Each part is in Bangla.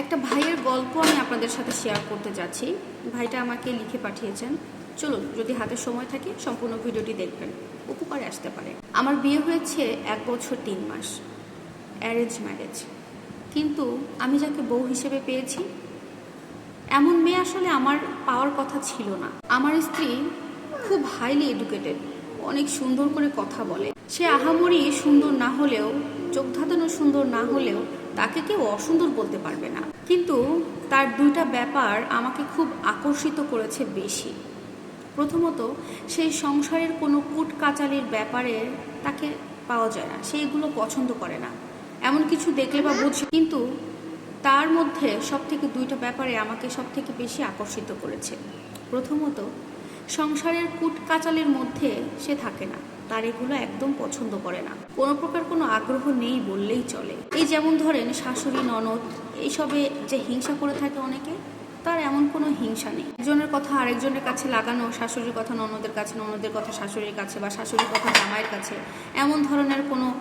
একটা ভাইয়ের গল্প আমি আপনাদের সাথে শেয়ার করতে যাচ্ছি। ভাইটা আমাকে লিখে পাঠিয়েছেন। চলুন, যদি হাতে সময় থাকে, সম্পূর্ণ ভিডিওটি দেখবেন। উপকারে আসতে পারে। আমার বিয়ে হয়েছে এক বছর তিন মাস। অ্যারেঞ্জ ম্যারেজ কিন্তু আমি যাকে বউ হিসেবে পেয়েছি, এমন মেয়ে আসলে আমার পাওয়ার কথা ছিল না। আমার স্ত্রী খুব হাইলি এডুকেটেড অনেক সুন্দর করে কথা বলে। সে আহামরি সুন্দর না হলেও, চোখ ধাঁধানো সুন্দর না হলেও তাকে কেউ অসুন্দর বলতে পারবে না। কিন্তু তার দুইটা ব্যাপার আমাকে খুব আকর্ষিত করেছে বেশি। প্রথমত, সেই সংসারের কোনো কুট কাচালির ব্যাপারে তাকে পাওয়া যায় না, সে এগুলো পছন্দ করে না। এমন কিছু দেখলে বা বুঝে কিন্তু তার মধ্যে সব থেকে দুইটা ব্যাপারে আমাকে সব থেকে বেশি আকর্ষিত করেছে। প্রথমত সংসারের কুট কাচালের মধ্যে সে থাকে না। তার এগুলো একদম পছন্দ করে না। কোনো প্রকার কোনো আগ্রহ নেই বললেই চলে। এই যেমন ধরেন শাশুড়ি, ননদ, এইসবে যে হিংসা করে থাকে অনেকে, তার এমন কোনো হিংসা নেই। একজনের কথা আরেকজনের কাছে লাগানো, শাশুড়ির কথা ননদের কাছে, ননদের কথা শাশুড়ির কাছে বা শাশুড়ির কথা জামাইয়ের কাছে, এমন ধরনের কোনো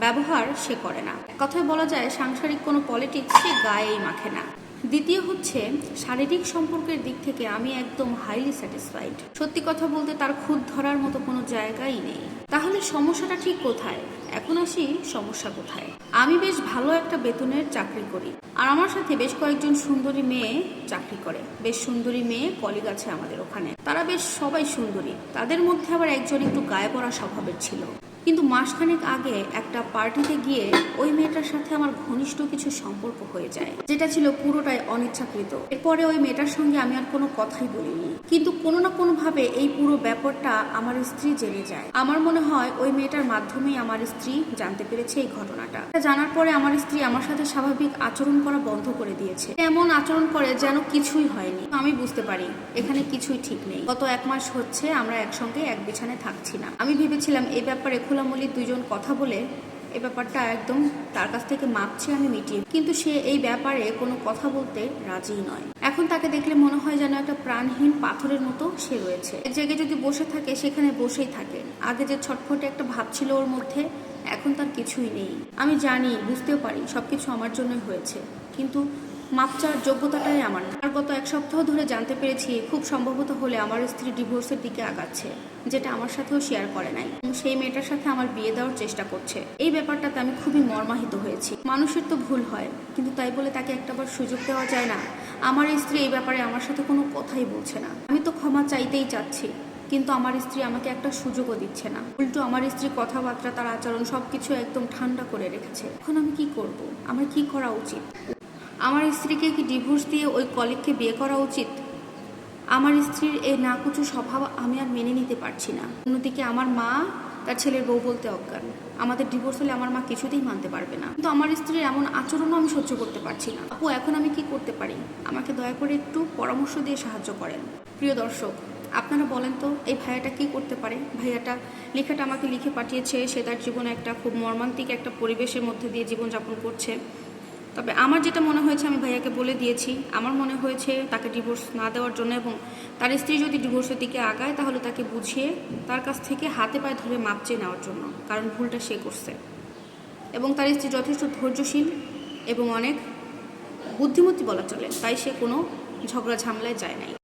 ব্যবহার সে করে না। কথায় বলা যায়, সাংসারিক কোনো পলিটিক্স সে গায়েই মাখে না। দ্বিতীয় হচ্ছে, শারীরিক সম্পর্কের দিক থেকে আমি একদম হাইলি স্যাটিসফাইড সত্যি কথা বলতে তার খুদ ধরার মতো কোনো জায়গাই নেই। তাহলে সমস্যাটা ঠিক কোথায়? এখন আসি সমস্যা কোথায়? আমি বেশ ভালো একটা বেতনের চাকরি করি, আর আমার সাথে বেশ কয়েকজন সুন্দরী মেয়ে চাকরি করে। বেশ সুন্দরী মেয়ে কলিগ আছে আমাদের ওখানে। তারা বেশ সবাই সুন্দরী। তাদের মধ্যে আবার একজন একটু গায়ে পড়া স্বভাবের ছিল। কিন্তু মাসখানেক আগে একটা পার্টিতে গিয়ে ওই মেয়েটার সাথে আমার ঘনিষ্ঠ কিছু সম্পর্ক হয়ে যায়, যেটা ছিল পুরোটাই অনিচ্ছাকৃত। এরপরে ওই মেয়েটার সঙ্গে আমি আর কোনো কথাই বলিনি। কিন্তু কোনো না কোনো ভাবে এই পুরো ব্যাপারটা আমার স্ত্রী জেনে যায়। আমার মনে হয় ওই মেয়েটার মাধ্যমেই আমার স্ত্রী জানতে পেরেছে এই ঘটনাটা। জানার পরে আমার স্ত্রী আমার সাথে স্বাভাবিক আচরণ করা বন্ধ করে দিয়েছে। এমন আচরণ করে যেন কিছুই হয়নি। আমি বুঝতে পারি, এখানে কিছুই ঠিক নেই। গত এক মাস হচ্ছে আমরা একসঙ্গে এক বিছানায় থাকছি না। আমি ভেবেছিলাম এই ব্যাপারে খোলামুলি দুজন কথা বলে এ ব্যাপারটা একদম তার কাছ থেকে মাপছে আমি মিটিয়ে। কিন্তু সে এই ব্যাপারে কোনো কথা বলতে রাজি নয়। এখন তাকে দেখলে মনে হয় যেন একটা প্রাণহীন পাথরের মতো সে রয়েছে। এক জায়গায় যদি বসে থাকে, সেখানে বসেই থাকে। আগে যে ছটফটে একটা ভাব ছিল ওর মধ্যে, এখন তার কিছুই নেই। আমি জানি, বুঝতেও পারি, সবকিছু আমার জন্যই হয়েছে। কিন্তু মাপচার যোগ্যতাটাই আমার। আর গত এক সপ্তাহ ধরে জানতে পেরেছি, খুব সম্ভবত হলে আমার স্ত্রী ডিভোর্সের দিকে আগাচ্ছে, যেটা আমার সাথেও শেয়ার করে নাই। সেই মেয়েটার সাথে আমার বিয়ে দেওয়ার চেষ্টা করছে। এই ব্যাপারটাতে আমি খুবই মর্মাহিত হয়েছি। মানুষের তো ভুল হয়, কিন্তু তাই বলে তাকে একটাবার সুযোগ দেওয়া যায় না। আমার স্ত্রী এই ব্যাপারে আমার সাথে কোনো কথাই বলছে না। আমি তো ক্ষমা চাইতেই চাচ্ছি, কিন্তু আমার স্ত্রী আমাকে একটা সুযোগও দিচ্ছে না। উল্টো আমার স্ত্রী কথাবার্তা, তার আচরণ সবকিছু একদম ঠান্ডা করে রেখেছে। এখন আমি কি করব? আমার কি করা উচিত? আমার স্ত্রীকে কি ডিভোর্স দিয়ে ওই কলিগকে বিয়ে করা উচিত? আমার স্ত্রীর এই নাকুচু স্বভাব আমি আর মেনে নিতে পারছি না। অন্যদিকে আমার মা, তার ছেলের বউ বলতে অজ্ঞান। আমাদের ডিভোর্স হলে আমার মা কিছুতেই মানতে পারবে না। কিন্তু আমার স্ত্রীর এমন আচরণও আমি সহ্য করতে পারছি না। আপু, এখন আমি কি করতে পারি? আমাকে দয়া করে একটু পরামর্শ দিয়ে সাহায্য করেন। প্রিয় দর্শক, আপনারা বলেন তো, এই ভাইয়াটা কি করতে পারে? ভাইয়াটা লেখাটা আমাকে লিখে পাঠিয়েছে, সে তার জীবনে একটা খুব মর্মান্তিক একটা পরিবেশের মধ্যে দিয়ে জীবনযাপন করছে। তবে আমার যেটা মনে হয়েছে, আমি ভাইয়াকে বলে দিয়েছি। আমার মনে হয়েছে তাকে ডিভোর্স না দেওয়ার জন্য এবং তার স্ত্রী যদি ডিভোর্সের দিকে আগায়, তাহলে তাকে বুঝিয়ে তার কাছ থেকে হাতে পায়ে ধরে মাপ চেয়ে নেওয়ার জন্য, কারণ ভুলটা সে করছে। এবং তার স্ত্রী যথেষ্ট ধৈর্যশীল এবং অনেক বুদ্ধিমতী বলা চলে, তাই সে কোনো ঝগড়া ঝামেলায় যায় নাই।